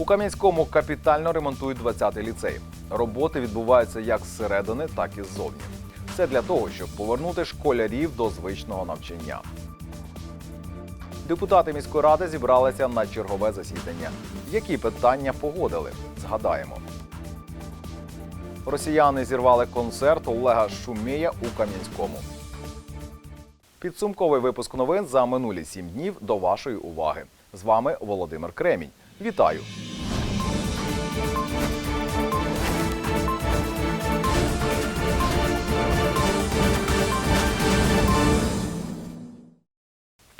У Кам'янському капітально ремонтують 20-й ліцей. Роботи відбуваються як зсередини, так і ззовні. Це для того, щоб повернути школярів до звичного навчання. Депутати міської ради зібралися на чергове засідання. Які питання погодили? Згадаємо. Росіяни зірвали концерт Олега Шумєя у Кам'янському. Підсумковий випуск новин за минулі сім днів до вашої уваги. З вами Володимир Кремінь. Вітаю!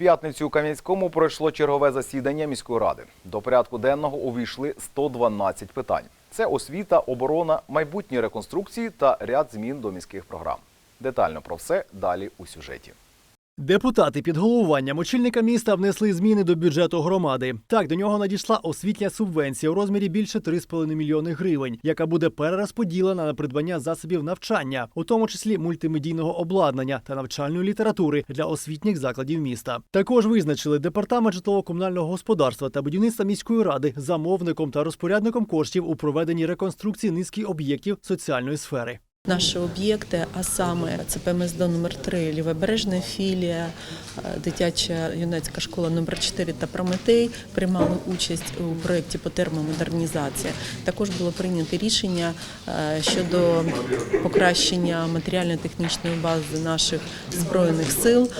П'ятницю у Кам'янському пройшло чергове засідання міської ради. До порядку денного увійшли 112 питань. Це освіта, оборона, майбутні реконструкції та ряд змін до міських програм. Детально про все далі у сюжеті. Депутати під головуванням очільника міста внесли зміни до бюджету громади. Так, до нього надійшла освітня субвенція у розмірі більше 3,5 мільйони гривень, яка буде перерозподілена на придбання засобів навчання, у тому числі мультимедійного обладнання та навчальної літератури для освітніх закладів міста. Також визначили департамент житлово-комунального господарства та будівництва міської ради замовником та розпорядником коштів у проведенні реконструкції низки об'єктів соціальної сфери. Наші об'єкти, а саме це ПМСД номер 3 Лівобережна філія, е, дитяча юнацька школа номер 4 та Прометей приймали участь у проєкті по термомодернізації. Також було прийнято рішення е, щодо покращення матеріально-технічної бази наших збройних сил.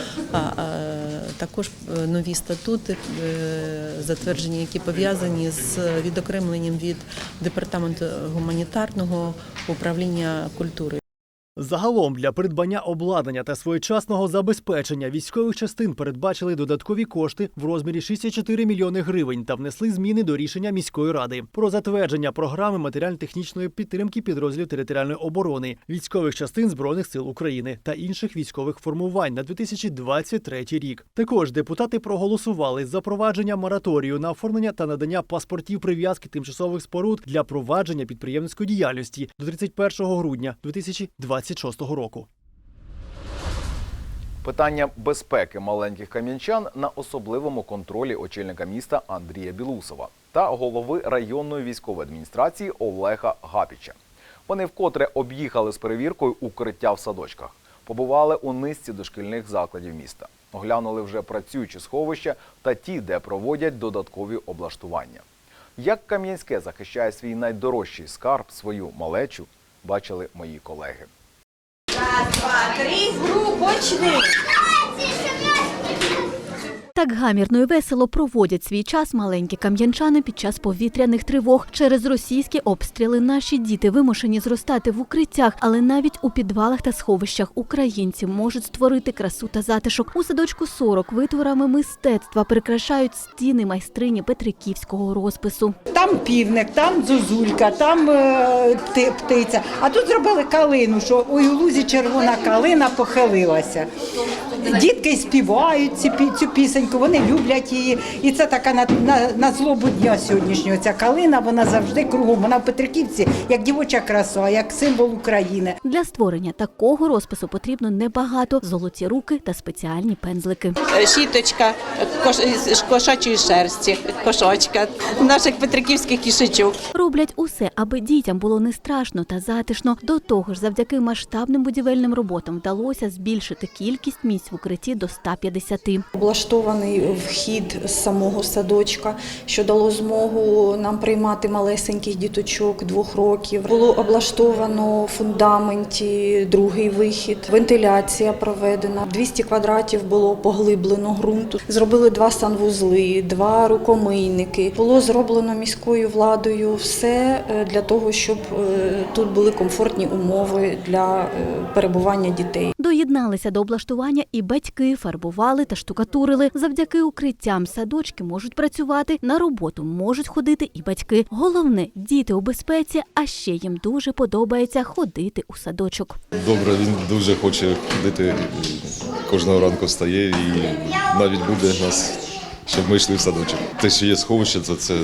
Також е, нові статути е, затверджені, які пов'язані з відокремленням від департаменту гуманітарного управління культури. letteratura Загалом для придбання обладнання та своєчасного забезпечення військових частин передбачили додаткові кошти в розмірі 64 мільйони гривень та внесли зміни до рішення міської ради про затвердження програми матеріально-технічної підтримки підрозділів територіальної оборони, військових частин збройних сил України та інших військових формувань на 2023 рік. Також депутати проголосували за запровадження мораторію на оформлення та надання паспортів прив'язки тимчасових споруд для провадження підприємницької діяльності до 31 грудня 2026 року. Питання безпеки маленьких кам'янчан на особливому контролі очільника міста Андрія Білусова та голови районної військової адміністрації Олега Гапіча. Вони вкотре об'їхали з перевіркою укриття в садочках, побували у низці дошкільних закладів міста, оглянули вже працюючі сховища та ті, де проводять додаткові облаштування. Як Кам'янське захищає свій найдорожчий скарб, свою малечу, бачили мої колеги. Раз, два, три, гру. Так гамірно і весело проводять свій час маленькі кам'янчани під час повітряних тривог. Через російські обстріли наші діти вимушені зростати в укриттях, але навіть у підвалах та сховищах українці можуть створити красу та затишок. У садочку 40 витворами мистецтва прикрашають стіни майстрині петриківського розпису. Там півник, там зозулька, там е, птиця. А тут зробили калину, що у лузі червона калина похилилася. Дітки співають ці, цю пісеньку, вони люблять її. І це така на, на, на злобу дня сьогоднішнього. Ця калина, вона завжди кругом. Вона в Петриківці як дівоча краса, як символ України. Для створення такого розпису потрібно небагато золоті руки та спеціальні пензлики. Щіточка кош- кошачої шерсті, кошочка, наших петриківських кішечок. Роблять усе, аби дітям було не страшно та затишно. До того ж, завдяки масштабним будівельним роботам вдалося збільшити кількість місць в укритті до 150. Облаштований вхід з самого садочка, що дало змогу нам приймати малесеньких діточок двох років. Було облаштовано в фундаменті другий вихід, вентиляція проведена. 200 квадратів було поглиблено ґрунту. Зробили два санвузли, два рукомийники. Було зроблено міською владою все е, для того, щоб е, тут були комфортні умови для е, перебування дітей. Доєдналися до облаштування і батьки фарбували та штукатурили. Завдяки укриттям садочки можуть працювати, на роботу можуть ходити і батьки. Головне діти у безпеці, а ще їм дуже подобається ходити у садочок. Добре, він дуже хоче ходити, кожного ранку встає і навіть буде нас, щоб ми йшли в садочок. Те, що є сховище, це, це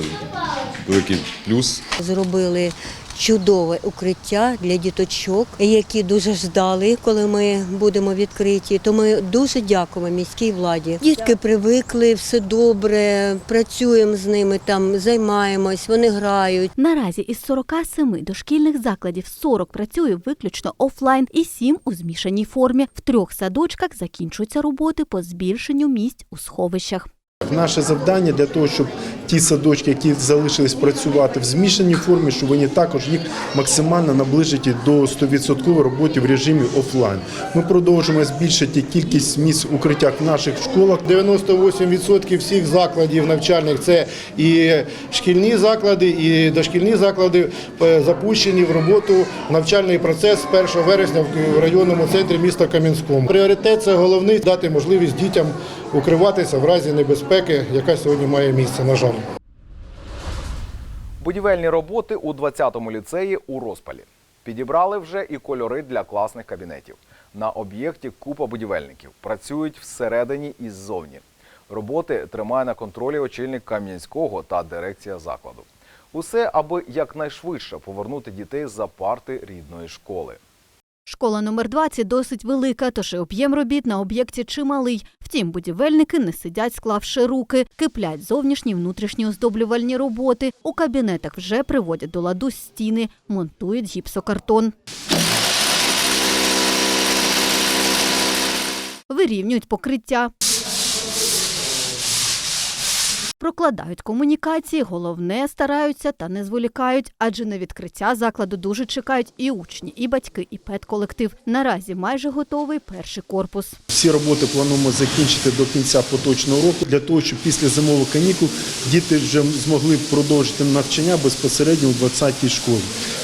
великий плюс. Зробили чудове укриття для діточок, які дуже ждали, коли ми будемо відкриті. То ми дуже дякуємо міській владі. Дітки привикли, все добре, працюємо з ними там, займаємось, вони грають. Наразі із 47 дошкільних закладів 40 працює виключно офлайн і 7 у змішаній формі. В трьох садочках закінчуються роботи по збільшенню місць у сховищах. Наше завдання для того, щоб ті садочки, які залишились працювати в змішаній формі, щоб вони також їх максимально наближити до 100% роботи в режимі офлайн. Ми продовжуємо збільшити кількість місць укриття в наших школах. 98% всіх закладів навчальних це і шкільні заклади, і дошкільні заклади е, запущені в роботу навчальний процес з 1 вересня в районному центрі міста Кам'янському. Пріоритет це головний дати можливість дітям укриватися в разі небезпеки, яка сьогодні має місце. На жаль. Будівельні роботи у 20-му ліцеї у розпалі. Підібрали вже і кольори для класних кабінетів. На об'єкті купа будівельників. Працюють всередині і ззовні. Роботи тримає на контролі очільник Кам'янського та дирекція закладу. Усе, аби якнайшвидше повернути дітей за парти рідної школи. Школа номер 20 досить велика, тож і об'єм робіт на об'єкті чималий. Втім, будівельники не сидять, склавши руки, киплять зовнішні внутрішні оздоблювальні роботи. У кабінетах вже приводять до ладу стіни, монтують гіпсокартон. Вирівнюють покриття. Прокладають комунікації, головне стараються та не зволікають, адже на відкриття закладу дуже чекають і учні, і батьки, і педколектив. Наразі майже готовий перший корпус. Всі роботи плануємо закінчити до кінця поточного року для того, щоб після зимових канікул діти вже змогли продовжити навчання безпосередньо у 20-й школі.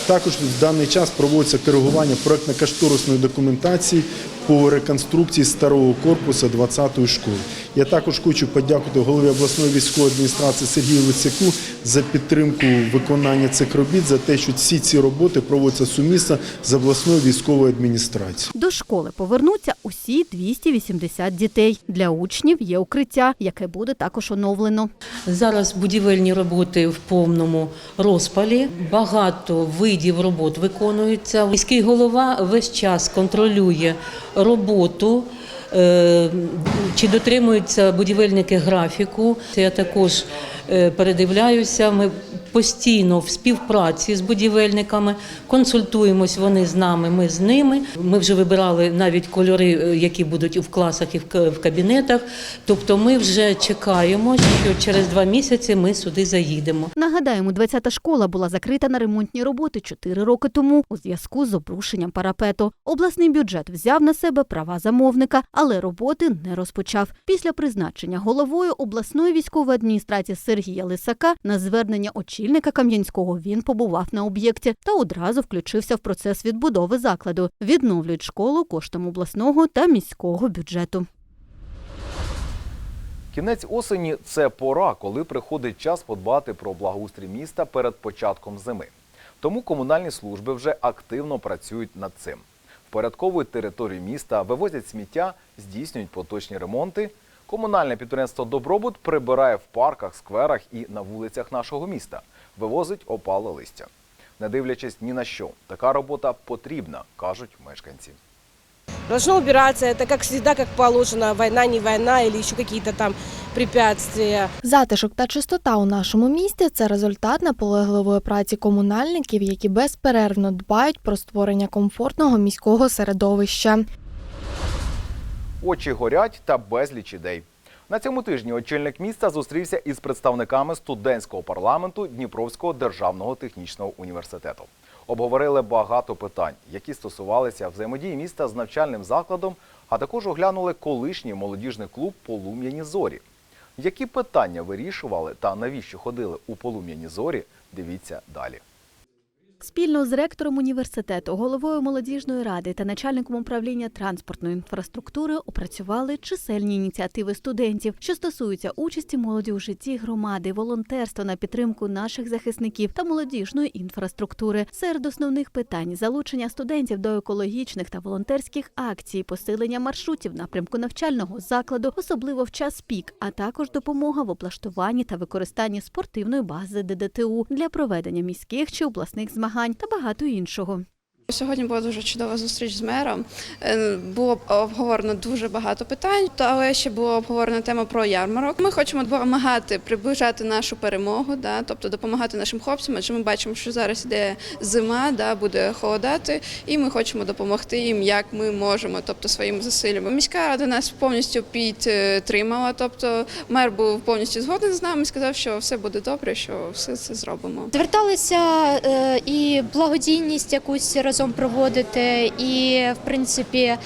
Також в даний час проводиться коригування проектно-кошторисної документації по реконструкції старого корпусу 20-ї школи. Я також хочу подякувати голові обласної військової адміністрації Сергію Лисяку за підтримку виконання цих робіт, за те, що всі ці роботи проводяться сумісно з обласною військовою адміністрацією. До школи повернуться усі 280 дітей. Для учнів є укриття, яке буде також оновлено. Зараз будівельні роботи в повному розпалі. Багато видів робот виконується. Міський голова весь час контролює роботу. е, Чи дотримуються будівельники графіку? Я також передивляюся. Ми постійно в співпраці з будівельниками консультуємось вони з нами, ми з ними. Ми вже вибирали навіть кольори, е, які будуть в класах і в кабінетах. Тобто, ми вже чекаємо, що через два місяці ми сюди заїдемо. Нагадаємо, 20-та школа була закрита на ремонтні роботи 4 роки тому у зв'язку з обрушенням парапету. Обласний бюджет взяв на себе права замовника, але роботи не розпочав. Після призначення головою обласної військової адміністрації Сергія Лисака на звернення очільника Кам'янського він побував на об'єкті та одразу включився в процес відбудови закладу. Відновлюють школу коштом обласного та міського бюджету. Кінець осені це пора, коли приходить час подбати про благоустрій міста перед початком зими. Тому комунальні служби вже активно працюють над цим. Впорядковують територію міста, вивозять сміття, здійснюють поточні ремонти. Комунальне підприємство Добробут прибирає в парках, скверах і на вулицях нашого міста, вивозить опале листя. Не дивлячись ні на що, така робота потрібна, кажуть мешканці. Должно убираться, это как всегда, как положено, война, не война или еще какие-то там препятствия. Затишок та чистота у нашому місті це результат наполегливої праці комунальників, які безперервно дбають про створення комфортного міського середовища. Очі горять та безліч ідей. На цьому тижні очільник міста зустрівся із представниками студентського парламенту Дніпровського державного технічного університету. Обговорили багато питань, які стосувалися взаємодії міста з навчальним закладом, а також оглянули колишній молодіжний клуб Полум'яні зорі. Які питання вирішували та навіщо ходили у Полум'яні зорі? Дивіться далі. Спільно з ректором університету, головою молодіжної ради та начальником управління транспортної інфраструктури опрацювали чисельні ініціативи студентів, що стосуються участі молоді у житті громади, волонтерства на підтримку наших захисників та молодіжної інфраструктури. Серед основних питань залучення студентів до екологічних та волонтерських акцій, посилення маршрутів напрямку навчального закладу, особливо в час пік, а також допомога в облаштуванні та використанні спортивної бази ДДТУ для проведення міських чи обласних змагань змагань та багато іншого. Сьогодні була дуже чудова зустріч з мером. Е, Було обговорено дуже багато питань, але ще була обговорена тема про ярмарок. Ми хочемо допомагати приближати нашу перемогу, да, тобто допомагати нашим хлопцям, адже ми бачимо, що зараз іде зима, да, буде холодати, і ми хочемо допомогти їм, як ми можемо, тобто своїми зусиллями. Міська рада нас повністю підтримала, тобто мер був повністю згоден з нами, сказав, що все буде добре, що все це зробимо. Зверталися е, і благодійність якусь разом проводити, і в принципі. е,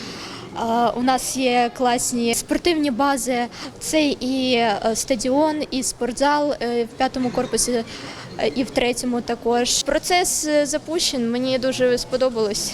У нас є класні спортивні бази. Це і е, стадіон, і спортзал е, в п'ятому корпусі, і в третьому також. Процес запущений. Мені дуже сподобалось.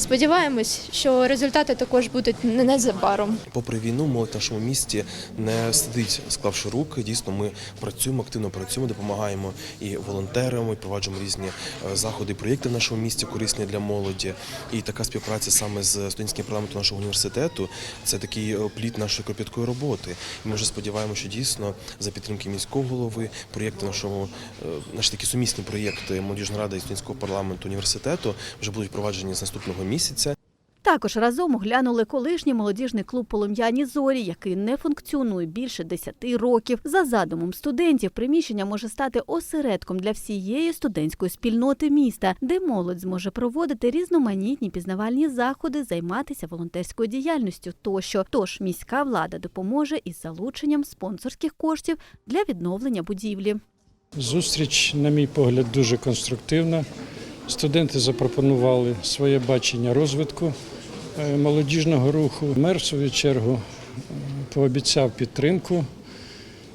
Сподіваємось, що результати також будуть незабаром. Попри війну, молодь в нашому місті не сидить, склавши руки. Дійсно, ми працюємо, активно працюємо, допомагаємо і волонтерам, і проваджуємо різні е, заходи, проєкти в нашому місті корисні для молоді. І така співпраця саме з студентським парламентом нашого університету це такий е, плід нашої кропіткої роботи. І ми вже сподіваємося, що дійсно за підтримки міського голови, проєкти нашого е, наші такі сумісні проєкти молодіжної ради і студентського парламенту університету вже будуть впроваджені з наступного місяця. Також разом оглянули колишній молодіжний клуб Полум'яні зорі, який не функціонує більше 10 років. За задумом студентів, приміщення може стати осередком для всієї студентської спільноти міста, де молодь зможе проводити різноманітні пізнавальні заходи, займатися волонтерською діяльністю тощо. Тож міська влада допоможе із залученням спонсорських коштів для відновлення будівлі. Зустріч, на мій погляд, дуже конструктивна. Студенти запропонували своє бачення розвитку е, молодіжного руху. Мер, в свою чергу, е, пообіцяв підтримку,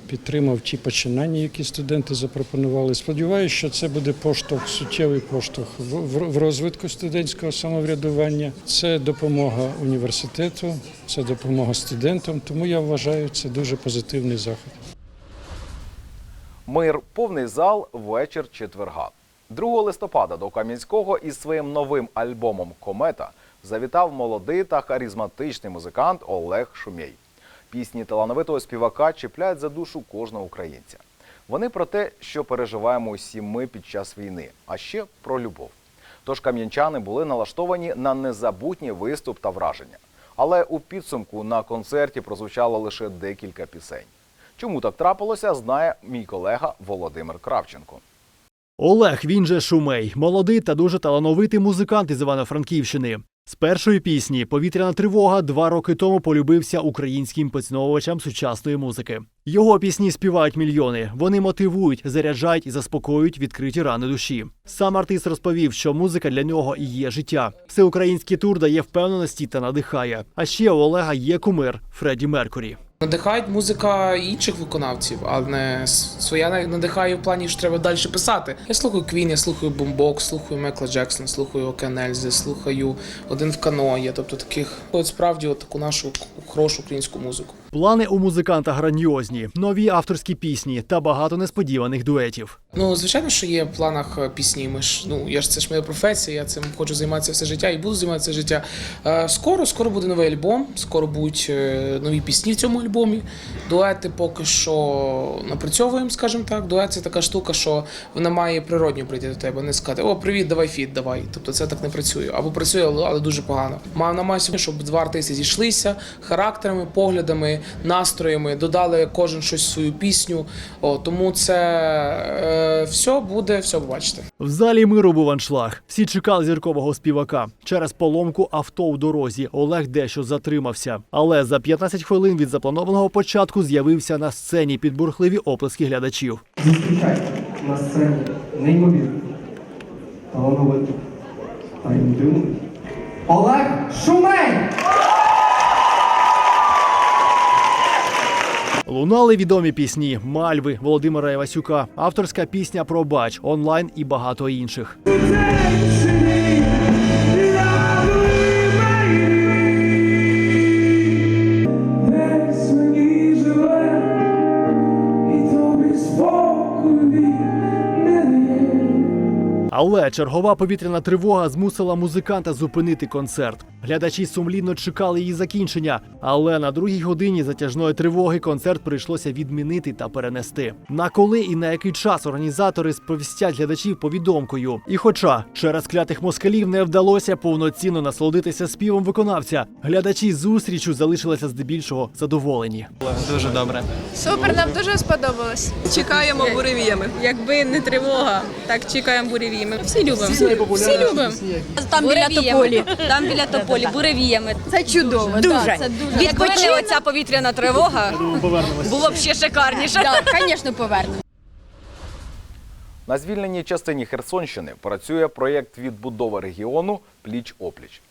підтримав ті починання, які студенти запропонували. Сподіваюся, що це буде поштовх, суттєвий поштовх в- розвитку студентського самоврядування. Це допомога університету, це допомога студентам. Тому я вважаю, це дуже позитивний захід. Мир, повний зал, вечір четверга. 2 листопада до Кам'янського із своїм новим альбомом Комета завітав молодий та харизматичний музикант Олег Шумєй. Пісні талановитого співака чіпляють за душу кожного українця. Вони про те, що переживаємо усі ми під час війни, а ще про любов. Тож кам'янчани були налаштовані на незабутній виступ та враження. Але у підсумку на концерті прозвучало лише декілька пісень. Чому так трапилося, знає мій колега Володимир Кравченко. Олег, він же Шумей, молодий та дуже талановитий музикант із Івано-Франківщини. З першої пісні Повітряна тривога два роки тому полюбився українським поціновувачам сучасної музики. Його пісні співають мільйони. Вони мотивують, заряджають і заспокоюють відкриті рани душі. Сам артист розповів, що музика для нього і є життя. Всеукраїнський тур дає впевненості та надихає. А ще у Олега є кумир Фредді Меркурі. Надихають музика інших виконавців, але не своя надихає в плані, що треба далі писати. Я слухаю Квін, я слухаю Бумбок, слухаю Мекла Джексона, слухаю Окен Ельзи, слухаю один в каноє. Тобто таких от справді от таку нашу хорошу українську музику. Плани у музиканта грандіозні, нові авторські пісні та багато несподіваних дуетів. Ну, звичайно, що є в планах е, пісні. Ми ж ну я ж це ж моя професія. Я цим хочу займатися все життя і буду займатися все життя. Е, скоро, скоро буде новий альбом, скоро будуть е, нові пісні в цьому альбомі. Дуети поки що напрацьовуємо, скажімо так. Дует це така штука, що вона має природньо прийти до тебе, не сказати О, привіт, давай фіт, давай. Тобто це так не працює. Або працює, але, дуже погано. Мав на масі, щоб два артисти зійшлися характерами, поглядами, настроями, додали кожен щось свою пісню. О, тому це е, все буде, все побачите. В залі миру був аншлаг. Всі чекали зіркового співака. Через поломку авто у дорозі Олег дещо затримався. Але за 15 хвилин від запланованого початку з'явився на сцені під бурхливі оплески глядачів. Зустрічайте на сцені неймовірно, талановиту та людину Олег Шумей! Лунали відомі пісні Мальви Володимира Івасюка, авторська пісня про бач онлайн і багато інших. Але чергова повітряна тривога змусила музиканта зупинити концерт. Глядачі сумлінно чекали її закінчення, але на другій годині затяжної тривоги концерт прийшлося відмінити та перенести. На коли і на який час організатори сповістять глядачів повідомкою. І хоча через клятих москалів не вдалося повноцінно насолодитися співом виконавця, глядачі зустрічу залишилися здебільшого задоволені. Дуже добре. Супер, нам дуже сподобалось. Чекаємо буревіями. Якби не тривога, так чекаємо буревіями. Всі любимо. Всі любимо. Там біля тополі. Там біля тополі, буревіями. Це чудово. Дуже. Це дуже. Не оця повітряна тривога, було б ще шикарніше. Так, звісно, повернемо. На звільненій частині Херсонщини працює проєкт відбудови регіону Пліч-опліч.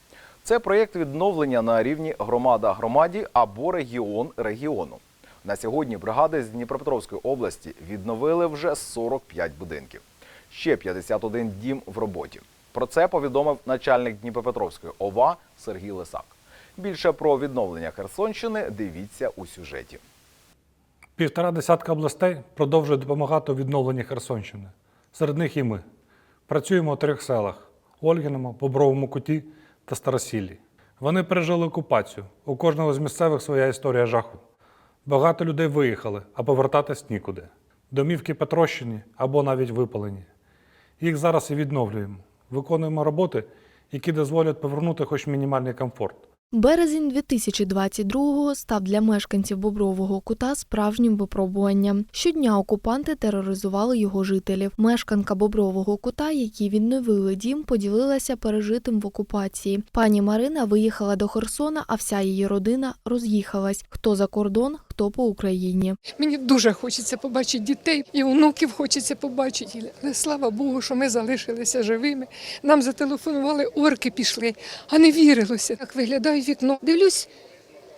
Це проєкт відновлення на рівні громада громаді або регіон регіону. На сьогодні бригади з Дніпропетровської області відновили вже 45 будинків. Ще 51 дім в роботі. Про це повідомив начальник Дніпропетровської ОВА Сергій Лисак. Більше про відновлення Херсонщини дивіться у сюжеті. Півтора десятка областей продовжує допомагати у відновленні Херсонщини. Серед них і ми. Працюємо у трьох селах Ольгіному, Бобровому Куті та Старосіллі. Вони пережили окупацію. У кожного з місцевих своя історія жаху. Багато людей виїхали, а повертатись нікуди. Домівки потрощені або навіть випалені. Їх зараз і відновлюємо. Виконуємо роботи, які дозволять повернути хоч мінімальний комфорт. Березень 2022-го став для мешканців Бобрового кута справжнім випробуванням. Щодня окупанти тероризували його жителів. Мешканка Бобрового кута, які відновили дім, поділилася пережитим в окупації. Пані Марина виїхала до Херсона, а вся її родина роз'їхалась. Хто за кордон, хто по Україні. Мені дуже хочеться побачити дітей і онуків хочеться побачити. Але слава Богу, що ми залишилися живими. Нам зателефонували, орки пішли, а не вірилося. Так виглядаю вікно. Дивлюсь,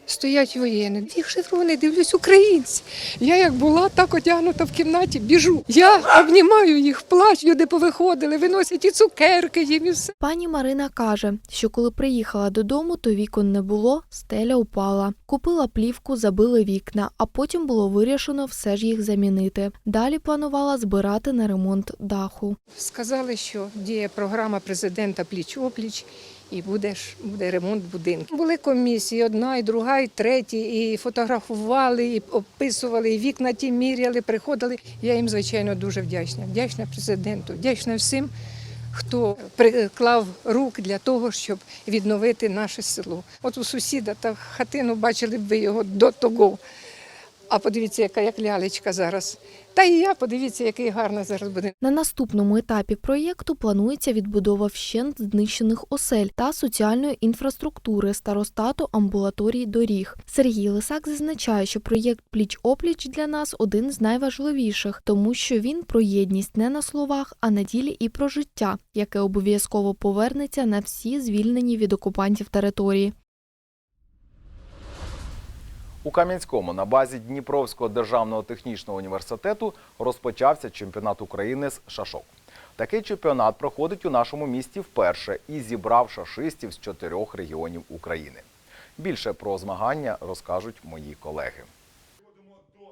стоять воєнні. Їх шифровані, дивлюсь, українці. Я як була так одягнута в кімнаті, біжу. Я обнімаю їх, плачу, люди повиходили, виносять і цукерки їм і все. Пані Марина каже, що коли приїхала додому, то вікон не було, стеля упала. Купила плівку, забили вікна, а потім було вирішено все ж їх замінити. Далі планувала збирати на ремонт даху. Сказали, що діє програма президента пліч-опліч. І буде буде ремонт будинку. Були комісії, одна, і друга, і третя, і фотографували, і описували, і вікна ті міряли, приходили. Я їм, звичайно, дуже вдячна. Вдячна президенту, вдячна всім, хто приклав рук для того, щоб відновити наше село. От у сусіда та хатину бачили б ви його до того. А подивіться, яка як лялечка зараз. Та і я подивіться, який гарний зараз буде. На наступному етапі проєкту планується відбудова вщент знищених осель та соціальної інфраструктури, старостату, амбулаторій, доріг. Сергій Лисак зазначає, що проєкт Пліч-опліч для нас один з найважливіших, тому що він про єдність не на словах, а на ділі і про життя, яке обов'язково повернеться на всі звільнені від окупантів території. У Кам'янському на базі Дніпровського державного технічного університету розпочався чемпіонат України з шашок. Такий чемпіонат проходить у нашому місті вперше і зібрав шашистів з чотирьох регіонів України. Більше про змагання розкажуть мої колеги.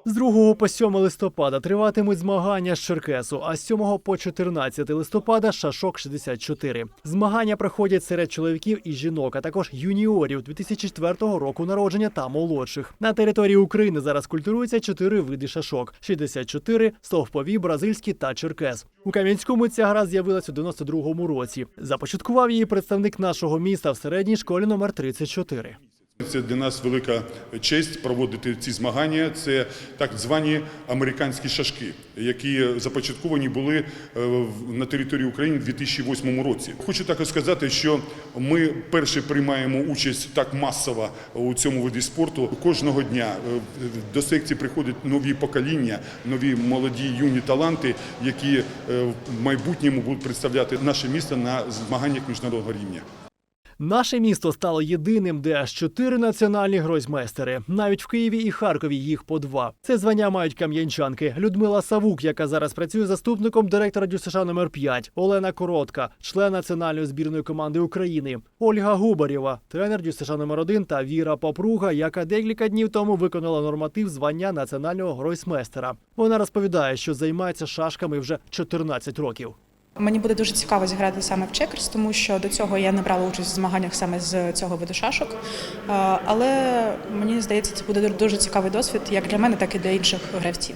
З 2 по 7 листопада триватимуть змагання з Черкесу, а з 7 по 14 листопада Шашок 64. Змагання проходять серед чоловіків і жінок, а також юніорів 2004 року народження та молодших. На території України зараз культуруються чотири види шашок: 64, стовпові, бразильські та черкес. У Кам'янському ця гра з'явилась у 92-му році. Започаткував її представник нашого міста в середній школі номер 34. Це для нас велика честь проводити ці змагання. Це так звані американські шашки, які започатковані були е, на території України в 2008 році. Хочу також сказати, що ми перші приймаємо участь так масово у цьому виді спорту. Кожного дня е, до секції приходять нові покоління, нові молоді юні таланти, які е, в майбутньому будуть представляти наше місто на змаганнях міжнародного рівня. Наше місто стало єдиним, де аж чотири національні гройсмейстери. Навіть в Києві і Харкові їх по два. Це звання мають кам'янчанки. Людмила Савук, яка зараз працює заступником директора ДЮСШ номер 5 Олена Коротка, член національної збірної команди України, Ольга Губарєва, тренер ДЮСШ номер 1 та Віра Попруга, яка декілька днів тому виконала норматив звання національного гройсмейстера. Вона розповідає, що займається шашками вже 14 років. Мені буде дуже цікаво зіграти саме в чекерс, тому що до цього я не брала участь в змаганнях саме з цього виду шашок. Е, Але мені здається, це буде дуже цікавий досвід як для мене, так і для інших гравців.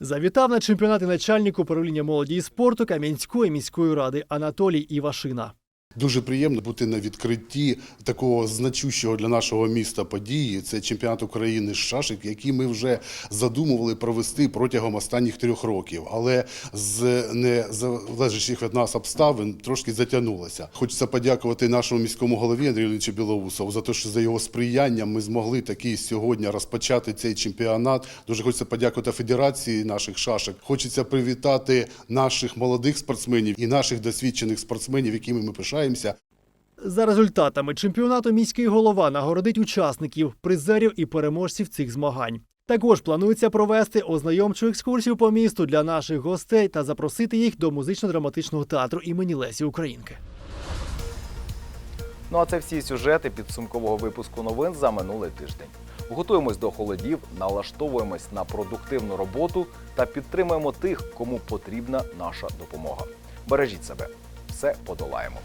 Завітав на чемпіонати начальник управління молоді і спорту Кам'янської міської ради Анатолій Івашина. Дуже приємно бути на відкритті такого значущого для нашого міста події. Це чемпіонат України з шашок, який ми вже задумували провести протягом останніх трьох років, але з незалежащих від нас обставин трошки затягнулося. Хочеться подякувати нашому міському голові Андрію Леонідовичу Білоусову за те, що за його сприянням ми змогли таки сьогодні розпочати цей чемпіонат. Дуже хочеться подякувати Федерації наших шашок. Хочеться привітати наших молодих спортсменів і наших досвідчених спортсменів, якими ми пишаємося. За результатами чемпіонату міський голова нагородить учасників, призерів і переможців цих змагань. Також планується провести ознайомчу екскурсію по місту для наших гостей та запросити їх до музично-драматичного театру імені Лесі Українки. Ну а це всі сюжети підсумкового випуску новин за минулий тиждень. Готуємось до холодів, налаштовуємось на продуктивну роботу та підтримуємо тих, кому потрібна наша допомога. Бережіть себе, все подолаємо.